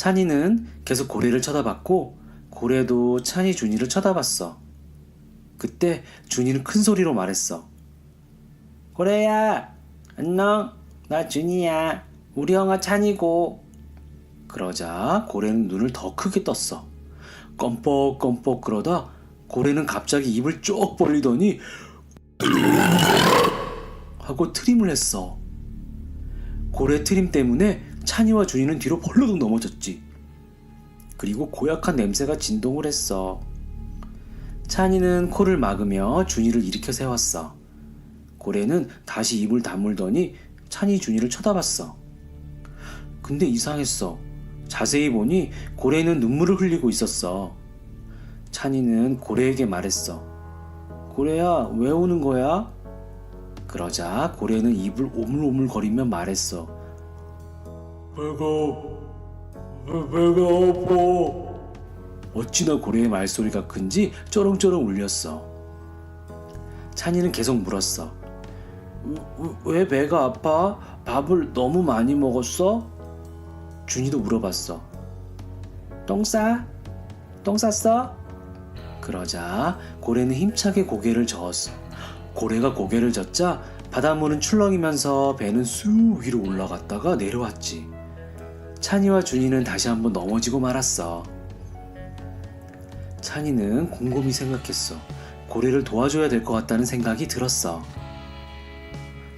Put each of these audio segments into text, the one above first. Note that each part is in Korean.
찬이는 계속 고래를 쳐다봤고 고래도 찬이 준이를 쳐다봤어. 그때 준이는 큰 소리로 말했어. 고래야, 안녕. 나 준이야. 우리 형아 찬이고. 그러자 고래는 눈을 더 크게 떴어. 껌뻑껌뻑 그러다 고래는 갑자기 입을 쭉 벌리더니 하고 트림을 했어. 고래 트림 때문에 찬이와 준이는 뒤로 벌러덩 넘어졌지. 그리고 고약한 냄새가 진동을 했어. 찬이는 코를 막으며 준이를 일으켜 세웠어. 고래는 다시 입을 다물더니 찬이 준이를 쳐다봤어. 근데 이상했어. 자세히 보니 고래는 눈물을 흘리고 있었어. 찬이는 고래에게 말했어. 고래야, 왜 우는 거야? 그러자 고래는 입을 오물오물거리며 말했어. 배가, 배가 아파. 어찌나 고래의 말소리가 큰지 쩌렁쩌렁 울렸어. 찬이는 계속 물었어. 왜- 왜 배가 아파? 밥을 너무 많이 먹었어? 준이도 물어봤어. 똥 싸? 똥 쌌어? 그러자 고래는 힘차게 고개를 저었어. 고래가 고개를 젓자 바닷물은 출렁이면서 배는 쑥 위로 올라갔다가 내려왔지. 찬이와 준이는 다시 한번 넘어지고 말았어. 찬이는 곰곰이 생각했어. 고래를 도와줘야 될 것 같다는 생각이 들었어.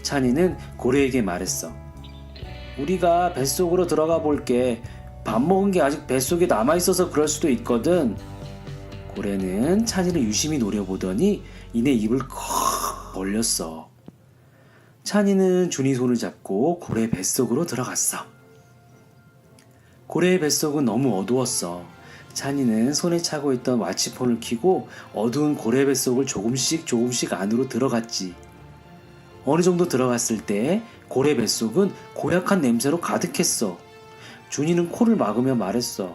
찬이는 고래에게 말했어. 우리가 뱃속으로 들어가 볼게. 밥 먹은 게 아직 뱃속에 남아있어서 그럴 수도 있거든. 고래는 찬이를 유심히 노려보더니 이내 입을 컥 벌렸어. 찬이는 준이 손을 잡고 고래 뱃속으로 들어갔어. 고래의 뱃속은 너무 어두웠어. 찬이는 손에 차고 있던 와치폰을 켜고 어두운 고래 뱃속을 조금씩 조금씩 안으로 들어갔지. 어느 정도 들어갔을 때 고래 뱃속은 고약한 냄새로 가득했어. 준이는 코를 막으며 말했어.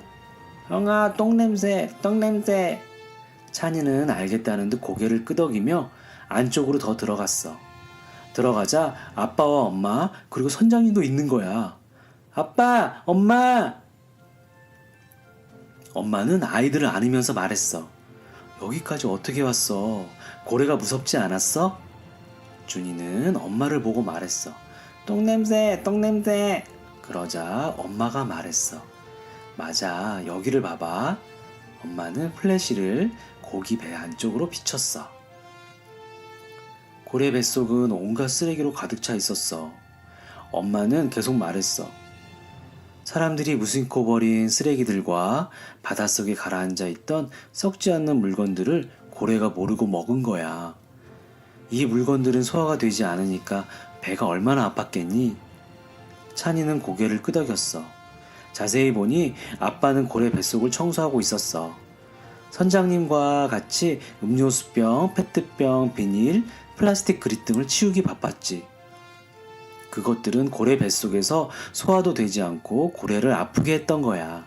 형아, 똥냄새, 똥냄새. 찬이는 알겠다는 듯 고개를 끄덕이며 안쪽으로 더 들어갔어. 들어가자 아빠와 엄마, 그리고 선장님도 있는 거야. 아빠, 엄마! 엄마는 아이들을 안으면서 말했어. 여기까지 어떻게 왔어? 고래가 무섭지 않았어? 준이는 엄마를 보고 말했어. 똥냄새, 똥냄새. 그러자 엄마가 말했어. 맞아, 여기를 봐봐. 엄마는 플래시를 고기 배 안쪽으로 비쳤어. 고래 뱃속은 온갖 쓰레기로 가득 차 있었어. 엄마는 계속 말했어. 사람들이 무심코 버린 쓰레기들과 바닷속에 가라앉아 있던 썩지 않는 물건들을 고래가 모르고 먹은 거야. 이 물건들은 소화가 되지 않으니까 배가 얼마나 아팠겠니? 찬이는 고개를 끄덕였어. 자세히 보니 아빠는 고래 뱃속을 청소하고 있었어. 선장님과 같이 음료수병, 페트병, 비닐, 플라스틱 그릇 등을 치우기 바빴지. 그것들은 고래 뱃속에서 소화도 되지 않고 고래를 아프게 했던 거야.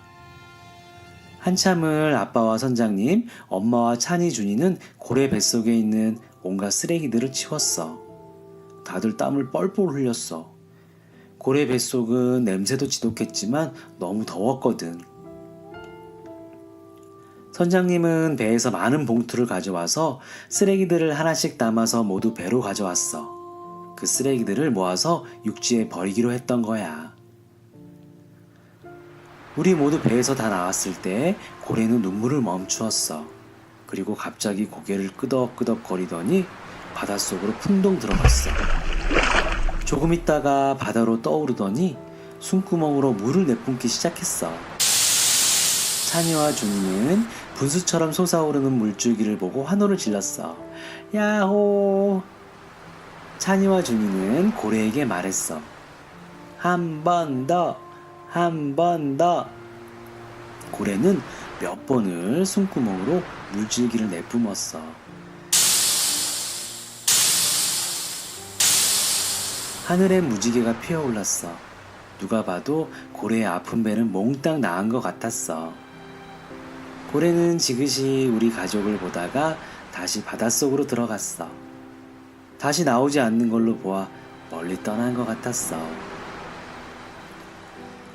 한참을 아빠와 선장님, 엄마와 찬이 준이는 고래 뱃속에 있는 온갖 쓰레기들을 치웠어. 다들 땀을 뻘뻘 흘렸어. 고래 뱃속은 냄새도 지독했지만 너무 더웠거든. 선장님은 배에서 많은 봉투를 가져와서 쓰레기들을 하나씩 담아서 모두 배로 가져왔어. 그 쓰레기들을 모아서 육지에 버리기로 했던 거야. 우리 모두 배에서 다 나왔을 때 고래는 눈물을 멈추었어. 그리고 갑자기 고개를 끄덕끄덕 거리더니 바닷속으로 풍덩 들어갔어. 조금 있다가 바다로 떠오르더니 숨구멍으로 물을 내뿜기 시작했어. 찬이와 준이는 분수처럼 솟아오르는 물줄기를 보고 환호를 질렀어. 야호! 찬이와 준이는 고래에게 말했어. 한 번 더, 한 번 더. 고래는 몇 번을 숨구멍으로 물줄기를 내뿜었어. 하늘엔 무지개가 피어올랐어. 누가 봐도 고래의 아픈 배는 몽땅 나은 것 같았어. 고래는 지그시 우리 가족을 보다가 다시 바닷속으로 들어갔어. 다시 나오지 않는 걸로 보아 멀리 떠난 것 같았어.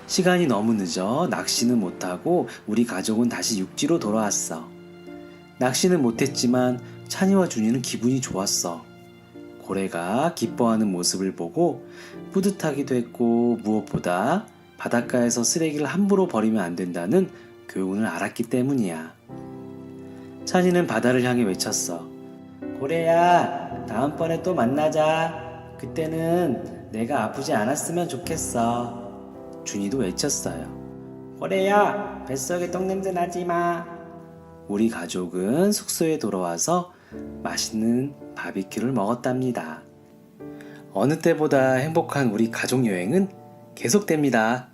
시간이 너무 늦어 낚시는 못하고 우리 가족은 다시 육지로 돌아왔어. 낚시는 못했지만 찬이와 준이는 기분이 좋았어. 고래가 기뻐하는 모습을 보고 뿌듯하기도 했고 무엇보다 바닷가에서 쓰레기를 함부로 버리면 안 된다는 교훈을 알았기 때문이야. 찬이는 바다를 향해 외쳤어. 고래야, 다음번에 또 만나자. 그때는 내가 아프지 않았으면 좋겠어. 준이도 외쳤어요. 고래야, 뱃속에 똥냄새 나지 마. 우리 가족은 숙소에 돌아와서 맛있는 바비큐를 먹었답니다. 어느 때보다 행복한 우리 가족 여행은 계속됩니다.